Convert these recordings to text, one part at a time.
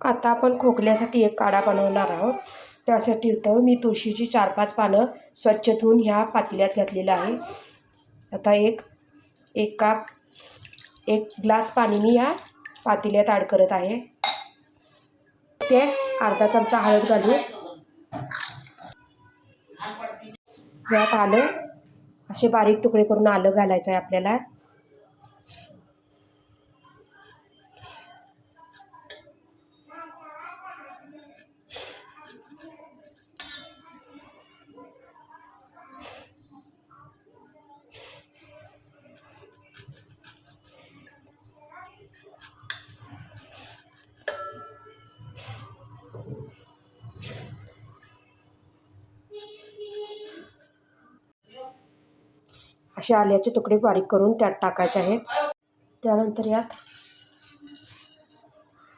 आता आपण खोकल्यासाठी एक काढा बनवणार आहोत. त्यासाठी इथं मी तुळशीची चार पाच पानं स्वच्छ धुवून ह्या पातल्यात घातलेलं आहे. आता एक एक काप एक ग्लास पाणी मी या पातेल्यात ॲड करत आहे. ते अर्धा चमचा हळद घालू यात आलं असे बारीक तुकडे करून आलं घालायचं आहे आपल्याला. असे आल्याचे तुकडे बारीक करून त्यात टाकायचे आहेत त्यानंतर यात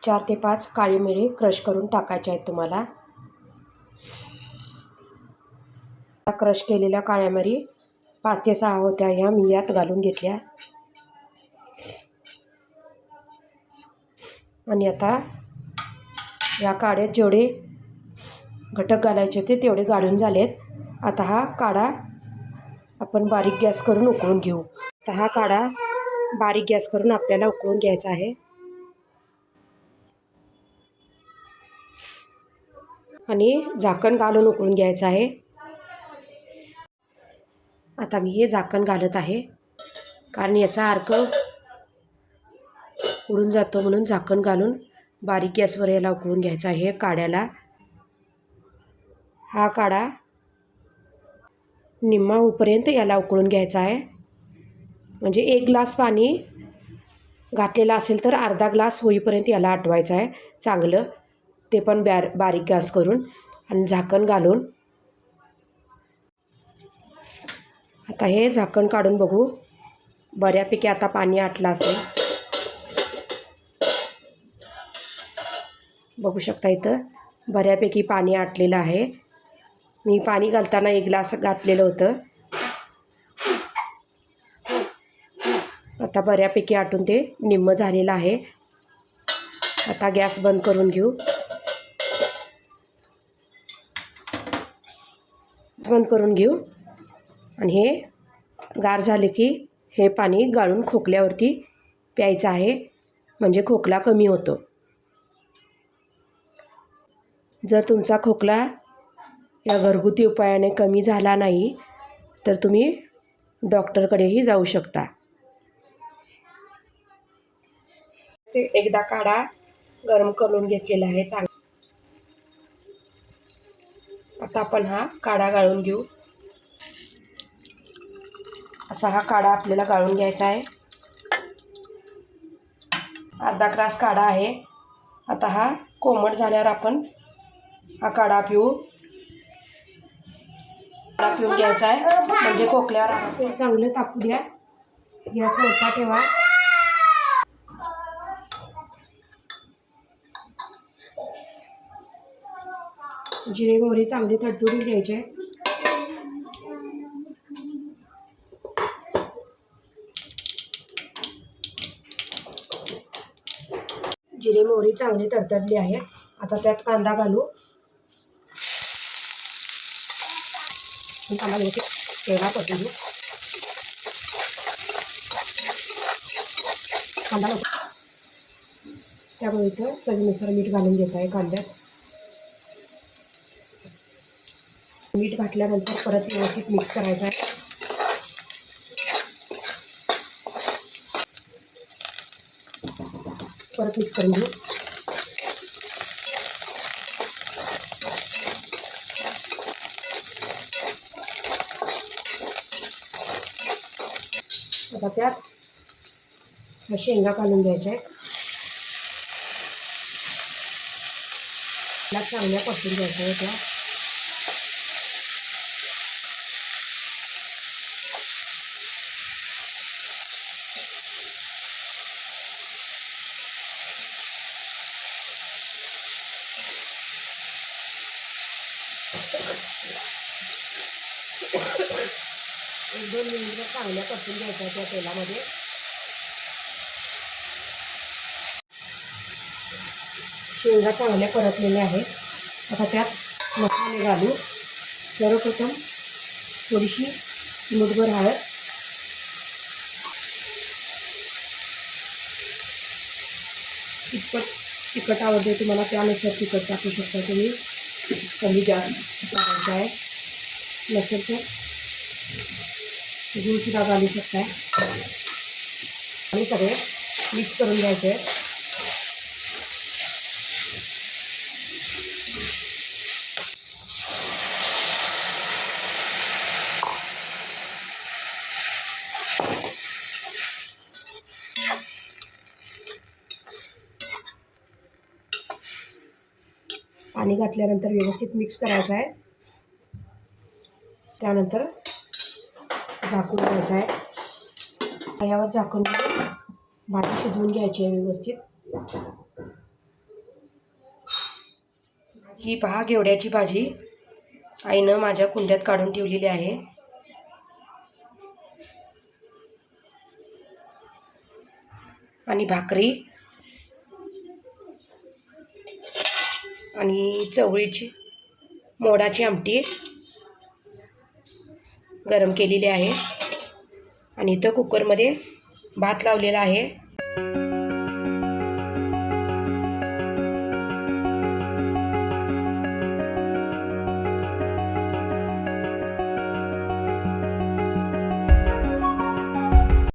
चार ते पाच काळी मिरी क्रश करून टाकायचे आहेत तुम्हाला. क्रश केलेल्या काळ्या मिरी पाच ते सहा होत्या ह्या मी यात घालून घेतल्या. आणि आता या काड्यात जेवढे घटक घालायचे होते तेवढे गाळून झालेत. आता हा काढा आपण बारीक गॅस करून उकळून घेऊ. आता हा काढा. बारीक गॅस करून आपल्याला उकळून घ्यायचा आहे. आणि झाकण घालून उकळून घ्यायचं आहे. आता मी हे झाकण घालत आहे. कारण याचा अर्क उडून जातो म्हणून झाकण घालून बारीक गॅसवर याला उकळून घ्यायचा आहे. काड्याला हा काढा. निम्मा होईपर्यंत याला उकळून घ्यायचा आहे. म्हणजे एक ग्लास पाणी घातलेलं असेल तर अर्धा ग्लास होईपर्यंत याला आटवायचं आहे. चांगलं. ते पण बॅर बारीक गॅस करून आणि झाकण घालून. आता हे झाकण काढून बघू. बऱ्यापैकी आता पाणी आटलं असेल. बघू शकता इथं बऱ्यापैकी पाणी आटलेलं आहे. मी पाणी घालताना एक ग्लास घातलेलं होतं. आता बऱ्यापैकी आटून ते निम्म झालेलं आहे. आता गॅस बंद करून घेऊ. बंद करून घेऊ. आणि हे गार झाले की हे पाणी गाळून खोकल्यावरती प्यायचं आहे. म्हणजे खोकला कमी होतो. जर तुमचा खोकला या घरगुती उपायाने कमी झाला नाही तर तुम्ही डॉक्टरकडेही जाऊ शकता. ते एकदा काढा गरम करून घेतलेला आहे चांगला. आता आपण हा काढा गाळून घेऊ. असा हा काढा आपल्याला गाळून घ्यायचा आहे. अर्धा ग्लास काढा आहे. आता हा कोमट झाल्यावर आपण हा काढा पिऊ. काढा पिऊन घ्यायचा आहे. म्हणजे खोकल्यावर ते चांगलं तापू द्या. गॅस मोठा ठेवा. जिरे मोहरी चांगली तडतडून घ्यायचे. जिरे मोहरी चांगली तडतडली आहे. आता त्यात कांदा घालू. कांदा घ्यायचे तेला परतून कांदा त्यामुळे इथं चवीनुसार मीठ घालून घेत आहे. कांद्यात मीठ घातल्यानंतर परत व्यवस्थित मिक्स करायचं आहे. परत मिक्स करून घेऊ. आता त्यात शेंगा घालून घ्यायच्या आहेत त्याला चांगल्या पसून घ्यायच्या आहेत त्या एक दोन मिनिटं चांगल्या परतून घ्यायच्या त्या तेलामध्ये. शेंगा चांगल्या परतलेल्या आहेत. आता त्यात मसाले घालू. सर्वप्रथम थोडीशी मुठभर हळद. तिखट तिखट आवडते तुम्हाला त्यानुसार तिखट टाकू शकता तुम्ही. कमी जास्त टाकायचं आहे. नसेल तर गुळसुद्धा घालू शकता आणि सगळे मिक्स करून घ्यायचे. आहे पाणी घातल्यानंतर व्यवस्थित मिक्स करायचं आहे. त्यानंतर झाकून घ्यायचं आहे. यावर झाकून भाजी शिजवून घ्यायची आहे व्यवस्थित. ही पहा घेवड्याची भाजी. आईनं माझ्या कुंड्यात काढून ठेवलेली आहे. आणि भाकरी. आणि चवळीची मोडाची आमटी. गरम केलेली आहे. आणि इथं कुकरमध्ये भात लावलेला आहे.